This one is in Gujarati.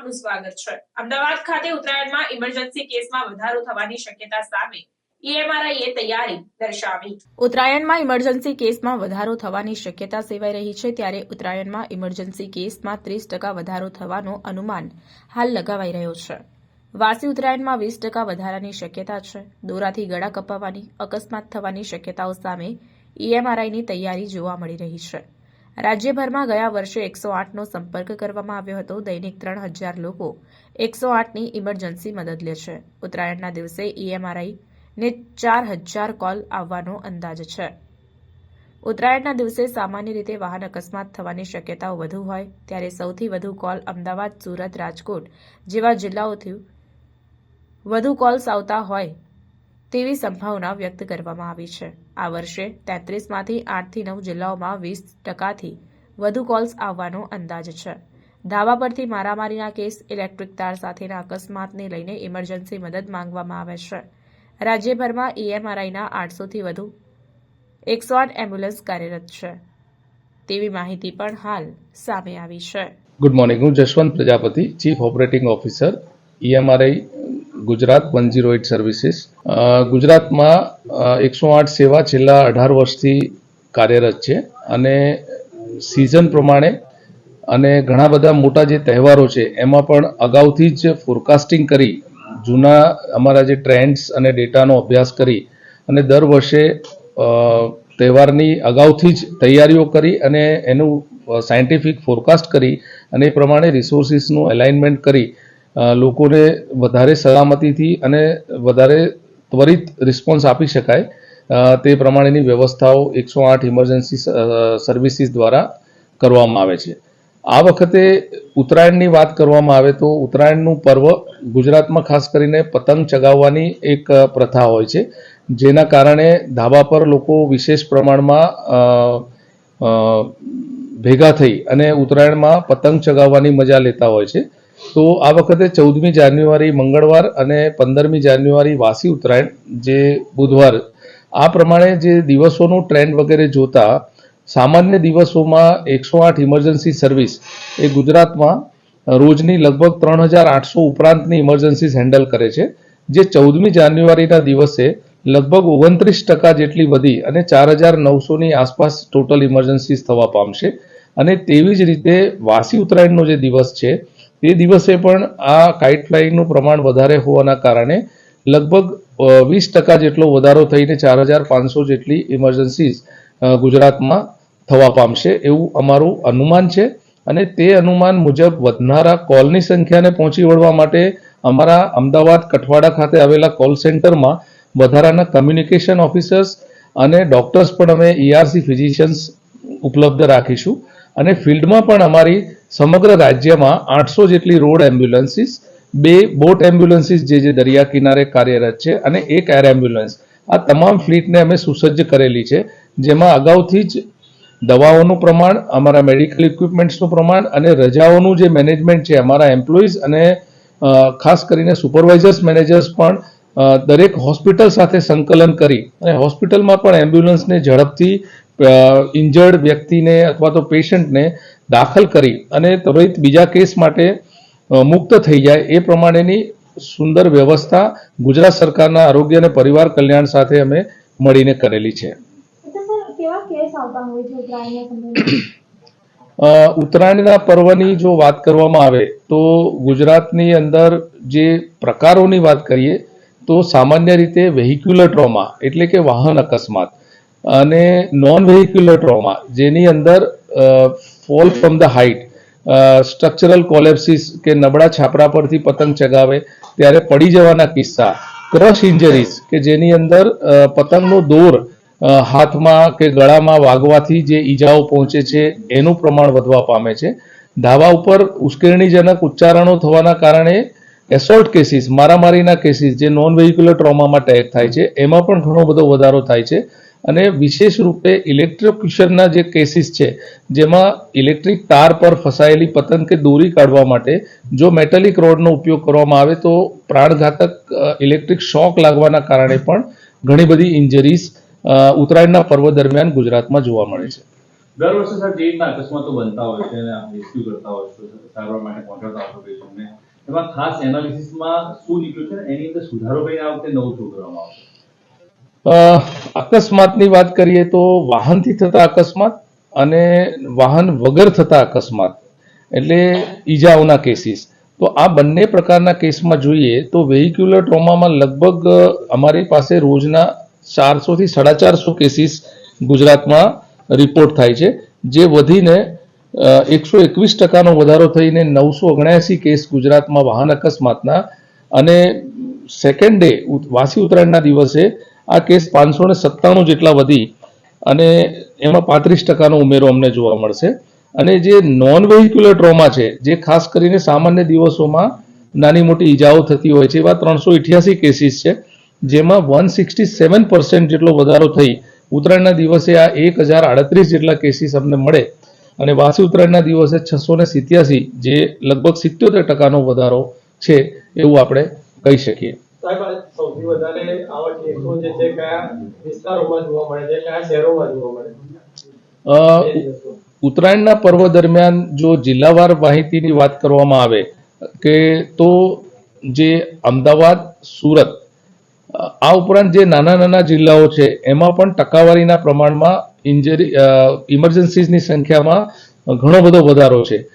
આપનું સ્વાગત છે. અમદાવાદ ખાતે ઉત્તરાયણમાં ઇમરજન્સી કેસમાં વધારો થવાની શક્યતા સામે ઉત્તરાયણમાં ઇમરજન્સી કેસમાં વધારો થવાની શક્યતા સેવાઈ રહી છે ત્યારે ઉત્તરાયણમાં ઇમરજન્સી કેસમાં ત્રીસ ટકા વધારો થવાનો અનુમાન હાલ લગાવાઈ રહ્યો છે. વાસી ઉત્તરાયણમાં વીસ ટકા વધારાની શક્યતા છે. દોરાથી ગળા કપાવવાની અકસ્માત થવાની શક્યતાઓ સામે ઈએમઆરઆઈની તૈયારી જોવા મળી રહી છે. રાજ્યભરમાં ગયા વર્ષે એકસો આઠનો સંપર્ક કરવામાં આવ્યો હતો. દૈનિક ત્રણ હજાર લોકો એકસો આઠની ઇમરજન્સી મદદ લે છે. ઉત્તરાયણના દિવસે ઈએમઆરઆઈ ને ચાર હજાર કોલ આવવાનો અંદાજ છે. ઉત્તરાયણના દિવસે સામાન્ય રીતે વાહન અકસ્માત થવાની શક્યતાઓ વધુ હોય ત્યારે સૌથી વધુ કોલ અમદાવાદ, સુરત, રાજકોટ જેવા જિલ્લાઓથી વધુ કોલ્સ આવતા હોય તેવી સંભાવના વ્યક્ત કરવામાં આવી છે. આ વર્ષે તેત્રીસમાંથી આઠથી નવ જિલ્લાઓમાં વીસ ટકાથી વધુ કોલ્સ આવવાનો અંદાજ છે. ધાબા પરથી મારામારીના કેસ ઇલેક્ટ્રિક તાર સાથેના અકસ્માતને લઈને ઇમરજન્સી મદદ માંગવામાં આવે છે. રાજ્યભરમાં ઈએમઆરઆઈના આઠસોથી વધુ એકસો આઠ એમ્બ્યુલન્સ કાર્યરત છે. તેવી માહિતી પણ હાલ સામે આવી છે. ગુડ મોર્નિંગ હું Jashwant Prajapati chief operating officer EMRI Gujarat one zero eight services. ગુજરાતમાં એકસો આઠ સેવા છેલ્લા અઢાર વર્ષથી કાર્યરત છે અને સિઝન પ્રમાણે અને ઘણા બધા મોટા જે તહેવારો છે એમાં પણ અગાઉથી જ ફોરકાસ્ટિંગ કરી, જૂના અમારા જે ટ્રેન્ડ્સ અને ડેટાનો અભ્યાસ કરી અને દર વર્ષે તહેવારની અગાઉથી જ તૈયારીઓ કરી અને એનું સાયન્ટિફિક ફોરકાસ્ટ કરી અને એ પ્રમાણે રિસોર્સિસનું અલાઇનમેન્ટ કરી લોકોને વધારે સલામતીથી અને વધારે ત્વરિત રિસ્પોન્સ આપી શકાય. તે પ્રમાણેની વ્યવસ્થાઓ એકસો આઠ ઇમરજન્સી સર્વિસીસ દ્વારા કરવામાં આવે છે. આ વખતે ઉત્તરાયણની વાત કરવામાં આવે તો ઉત્તરાયણનું પર્વ ગુજરાતમાં ખાસ કરીને પતંગ ચગાવવાની એક પ્રથા હોય છે, જેના કારણે ધાબા પર લોકો વિશેષ પ્રમાણમાં ભેગા થઈ અને ઉત્તરાયણમાં પતંગ ચગાવવાની મજા લેતા હોય છે. તો આ વખતે ચૌદમી જાન્યુઆરી મંગળવાર અને પંદરમી જાન્યુઆરી વાસી ઉત્તરાયણ, જે બુધવાર, આ પ્રમાણે જે દિવસોનું ટ્રેન્ડ વગેરે જોતા, સામાન્ય દિવસોમાં એકસો આઠ ઇમરજન્સી સર્વિસ એ ગુજરાતમાં રોજની લગભગ ત્રણ હજાર આઠસો ઉપરાંતની ઇમરજન્સીસ હેન્ડલ કરે છે, જે ચૌદમી જાન્યુઆરીના દિવસે લગભગ ઓગણત્રીસ ટકા જેટલી વધી અને ચાર હજાર નવસોની આસપાસ ટોટલ ઇમરજન્સીસ થવા પામશે. અને તેવી જ રીતે વાસી ઉત્તરાયણનો જે દિવસ છે તે દિવસે પણ આ કાઇટ ફ્લાઇંગનું પ્રમાણ વધારે હોવાના કારણે લગભગ વીસ ટકા જેટલો વધારો થઈને ચાર હજાર પાંચસો જેટલી ઇમરજન્સીસ ગુજરાતમાં થવા પામશે એવું અમારું અનુમાન છે. અને તે અનુમાન મુજબ વધનારા કોલની સંખ્યાને પહોંચી વળવા માટે અમારા અમદાવાદ કઠવાડા ખાતે આવેલા કોલ સેન્ટરમાં વધારાના કમ્યુનિકેશન ઓફિસર્સ અને ડોક્ટર્સ પણ અમે ઈઆરસી ફિઝિશિયન્સ ઉપલબ્ધ રાખીશું. અને ફિલ્ડમાં પણ અમારી સમગ્ર રાજ્યમાં આઠસો જેટલી રોડ એમ્બ્યુલન્સીસ, બે બોટ એમ્બ્યુલન્સીસ જે જે દરિયા કિનારે કાર્યરત છે અને એક એર એમ્બ્યુલન્સ. આ તમામ ફ્લીટને અમે સુસજ્જ કરેલી છે, જેમાં અગાઉથી જ દવાઓનું પ્રમાણ, અમારા મેડિકલ ઇક્વિપમેન્ટ્સનું પ્રમાણ અને રજાઓનું જે મેનેજમેન્ટ છે, અમારા એમ્પ્લોઈઝ અને ખાસ કરીને સુપરવાઇઝર્સ, મેનેજર્સ પણ દરેક હોસ્પિટલ સાથે સંકલન કરી અને હોસ્પિટલમાં પણ એમ્બ્યુલન્સને ઝડપથી ઇન્જર્ડ વ્યક્તિને અથવા તો પેશન્ટને દાખલ કરી અને ત્વરિત બીજા કેસ માટે મુક્ત થઈ જાય એ પ્રમાણેની સુંદર વ્યવસ્થા ગુજરાત સરકારના આરોગ્ય અને પરિવાર કલ્યાણ સાથે અમે મળીને કરેલી છે. ઉત્તરાયણના પર્વની જો વાત કરવામાં આવે તો ગુજરાતની અંદર જે પ્રકારોની વાત કરીએ તો સામાન્ય રીતે વેહિક્યુલર ટ્રોમા એટલે કે વાહન અકસ્માત અને નોન વેહિક્યુલર ટ્રોમા જેની અંદર fall from the height structural collapses કે નબળા છાપરા પરથી પતંગ ચગાવે ત્યારે પડી જવાના કિસ્સા. ક્રશ ઇન્જરીઝ કે જેની અંદર પતંગનો દોર હાથમાં કે ગળામાં વાગવાથી જે ઈજાઓ પહોંચે છે એનું પ્રમાણ વધવા પામે છે. ધાબા ઉપર ઉશ્કેરણીજનક ઉચ્ચારણો થવાના કારણે એસોલ્ટ કેસીસ મારામારીના કેસીસ જે નોન વેહિક્યુલર ટ્રોમામાં ટેગ થાય છે એમાં પણ ઘણો બધો વધારો થાય છે. અને વિશેષ રૂપે ઇલેક્ટ્રોક્યુશનના જે કેસીસ છે, જેમાં ઇલેક્ટ્રિક તાર પર ફસાયેલી પતંગ કે દોરી કાઢવા માટે જો મેટાલિક રોડનો ઉપયોગ કરવામાં આવે તો પ્રાણઘાતક ઇલેક્ટ્રિક શોક લાગવાના કારણે પણ ઘણી બધી ઇન્જરીઝ ઉત્તરાયણના પર્વ દરમિયાન ગુજરાતમાં જોવા મળે છે. દર વર્ષે સર જે રીતના અકસ્માતો બનતા હોય છે અને રેસ્ક્યુ કરતા હોય છે, સારવાર માટે પહોંચાડતા હોય છે, એમાં ખાસ એનાલિસિસમાં શું નીકળ્યું છે એની અંદર સુધારો કરીને આ વખતે નવું શું કરવામાં આવશે. અકસ્માતની વાત કરીએ તો વાહનથી થતા અકસ્માત અને વાહન વગર થતા અકસ્માત, એટલે ઈજાઓના કેસીસ તો આ બંને પ્રકારના કેસમાં જોઈએ તો વેહિક્યુલર ટ્રોમામાં લગભગ અમારી પાસે રોજના ચારસો થી સાડા ચારસો કેસીસ ગુજરાતમાં રિપોર્ટ થાય છે, જે વધીને એકસો એકવીસ ટકાનો વધારો થઈને નવસો ઓગણ્યાસી કેસ ગુજરાતમાં વાહન અકસ્માતના. અને સેકન્ડ ડે વાસી ઉત્તરાયણના દિવસે આ કેસ પાંચસો ને સત્તાણું જેટલા વધી અને એમાં પાંત્રીસ ટકાનો ઉમેરો અમને જોવા મળશે. અને જે નોન વેહિક્યુલર ટ્રોમા છે, જે ખાસ કરીને સામાન્ય દિવસોમાં નાની મોટી ઈજાઓ થતી હોય છે, એવા ત્રણસો ઇઠ્યાસી કેસીસ છે, જેમાં વન સિક્સટી સેવન પર્સન્ટ જેટલો વધારો થઈ, ઉત્તરાયણના દિવસે આ એક હજાર આડત્રીસ જેટલા કેસીસ અમને મળે. અને વાસી ઉત્તરાયણના દિવસે છસો ને સિત્યાસી, જે લગભગ સિત્યોતેર ટકાનો વધારો છે, એવું આપણે કહી શકીએ. સાહેબ સૌથી વધારે આવા કેસો જે છે કયા વિસ્તારોમાં જોવા મળે છે કયા શહેરોમાં જોવા મળે. ઉત્તરાયણના પર્વ દરમિયાન જો જિલ્લાવાર માહિતીની વાત કરવામાં આવે કે તો જે અમદાવાદ સુરત આ ઉપરાંત જે નાના નાના જિલ્લાઓ છે એમાં પણ ટકાવારીના પ્રમાણમાં ઇન્જરી ઇમરજન્સીની સંખ્યામાં ઘણો બધો વધારો છે